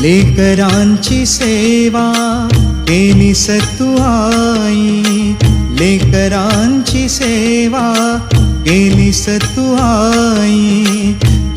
लेकरांची सेवा केली सतू आई. लेकरांची सेवा केली सतू आई.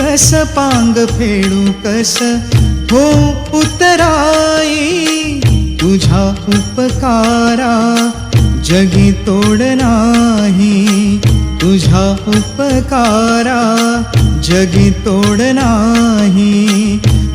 कस पांग फेडू कस हो उतराई. तुझा उपकारा जगी तोड नाही. तुझा उपकारा जगी तोड नाही.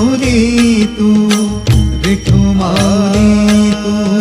मौली तू विठू मौली तू